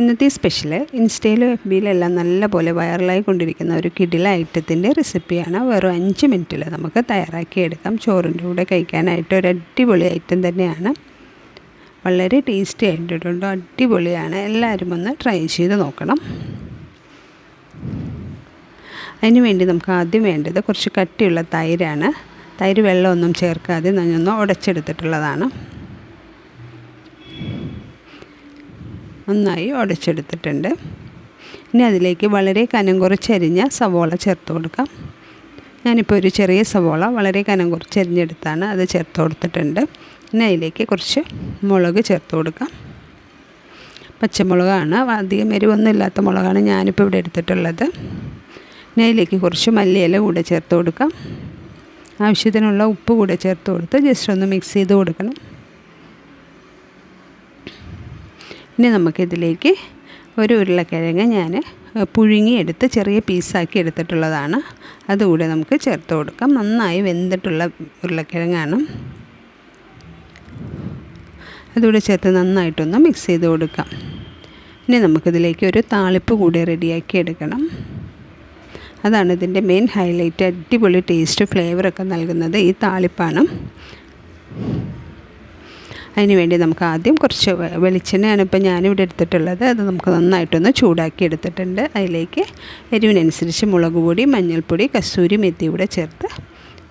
ഇന്നത്തെ special ഇൻസ്റ്റയിലും F ബിയിലെല്ലാം നല്ല പോലെ വൈറലായി കൊണ്ടിരിക്കുന്ന ഒരു കിടില ഐറ്റത്തിന്റെ റെസിപ്പിയാണ് വെറും അഞ്ച് മിനിറ്റിൽ നമുക്ക് തയ്യാറാക്കിയെടുക്കാം ചോറിന്റെ കൂടെ കഴിക്കാനായിട്ട് ഒരു അടിപൊളി ഐറ്റം തന്നെയാണ്. വളരെ ടേസ്റ്റി ആയിട്ടുണ്ട്. അടിപൊളിയാണ്. എല്ലാവരും ഒന്ന് ട്രൈ ചെയ്ത് നോക്കണം. അതിന് വേണ്ടി നമുക്ക് ആദ്യം വേണ്ടത് കുറച്ച് കട്ടിയുള്ള തൈരാണ്. തൈര് വെള്ളമൊന്നും ചേർക്കാതെ നന്നൊന്ന് ഉടച്ചെടുത്തിട്ടുള്ളതാണ്. നന്നായി ഉടച്ചെടുത്തിട്ടുണ്ട് ഇനി അതിലേക്ക് വളരെ കനം കുറച്ചരിഞ്ഞ സവോള ചേർത്ത് കൊടുക്കാം. ഞാനിപ്പോൾ ഒരു ചെറിയ സവോള വളരെ കനം കുറച്ചരിഞ്ഞെടുത്താണ് അത് ചേർത്ത് കൊടുത്തിട്ടുണ്ട്. ഇനി അതിലേക്ക് കുറച്ച് മുളക് ചേർത്ത് കൊടുക്കാം. പച്ചമുളകാണ്. അധികം എരിവൊന്നും ഇല്ലാത്ത മുളകാണ് ഞാനിപ്പോൾ ഇവിടെ എടുത്തിട്ടുള്ളത്. ഇനി അതിലേക്ക് കുറച്ച് മല്ലിയില കൂടെ ചേർത്ത് കൊടുക്കാം. ആവശ്യത്തിനുള്ള ഉപ്പ് കൂടെ ചേർത്ത് കൊടുത്ത് ജസ്റ്റ് ഒന്ന് മിക്സ് ചെയ്ത് കൊടുക്കണം. ഇനി നമുക്കിതിലേക്ക് ഒരു ഉരുളക്കിഴങ്ങ് ഞാൻ പുഴുങ്ങിയെടുത്ത് ചെറിയ പീസാക്കി എടുത്തിട്ടുള്ളതാണ്. അതുകൂടെ നമുക്ക് ചേർത്ത് കൊടുക്കാം. നന്നായി വെന്തിട്ടുള്ള ഉരുളക്കിഴങ്ങാണ്. അതുകൂടെ ചേർത്ത് നന്നായിട്ടൊന്ന് മിക്സ് ചെയ്ത് കൊടുക്കാം. ഇനി നമുക്കിതിലേക്ക് ഒരു താളിപ്പ് കൂടി റെഡിയാക്കി എടുക്കണം. അതാണ് ഇതിന്റെ മെയിൻ ഹൈലൈറ്റ് അടിപൊളി ടേസ്റ്റ് ഫ്ലേവറൊക്കെ നൽകുന്നത് ഈ താളിപ്പാണ്. അതിന് വേണ്ടി നമുക്ക് ആദ്യം കുറച്ച് വെളിച്ചെണ്ണയാണ് ഇപ്പോൾ ഞാനിവിടെ എടുത്തിട്ടുള്ളത്. അത് നമുക്ക് നന്നായിട്ടൊന്ന് ചൂടാക്കി എടുത്തിട്ടുണ്ട്. അതിലേക്ക് എരിവിനനുസരിച്ച് മുളക് പൊടി മഞ്ഞൾപ്പൊടി കസ്തൂരി മെത്തി കൂടെ ചേർത്ത്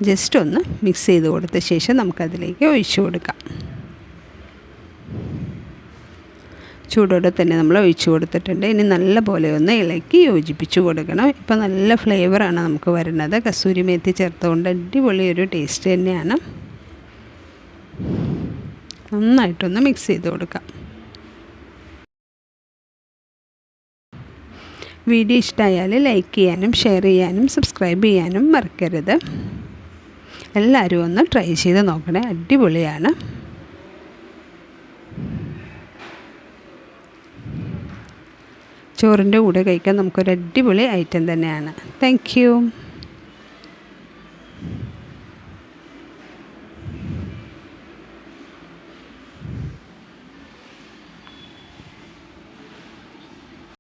ജസ്റ്റ് ഒന്ന് മിക്സ് ചെയ്ത് കൊടുത്ത ശേഷം നമുക്കതിലേക്ക് ഒഴിച്ചു കൊടുക്കാം. ചൂടോടെ തന്നെ നമ്മൾ ഒഴിച്ചു കൊടുത്തിട്ടുണ്ട്. ഇനി നല്ല പോലെ ഒന്ന് ഇളക്കി യോജിപ്പിച്ച് കൊടുക്കണം. ഇപ്പോൾ നല്ല ഫ്ലേവറാണ് നമുക്ക് വരുന്നത്. കസൂരി മേത്തി ചേർത്തുകൊണ്ട് അടിപൊളി ഒരു ടേസ്റ്റ് തന്നെയാണ്. നന്നായിട്ടൊന്ന് മിക്സ് ചെയ്ത് കൊടുക്കാം. വീഡിയോ ഇഷ്ടമായാൽ ലൈക്ക് ചെയ്യാനും ഷെയർ ചെയ്യാനും സബ്സ്ക്രൈബ് ചെയ്യാനും മറക്കരുത്. എല്ലാവരും ഒന്ന് ട്രൈ ചെയ്ത് നോക്കണേ. അടിപൊളിയാണ്. ചോറിന്റെ കൂടെ കഴിക്കാൻ നമുക്കൊരു അടിപൊളി ഐറ്റം തന്നെയാണ്. താങ്ക്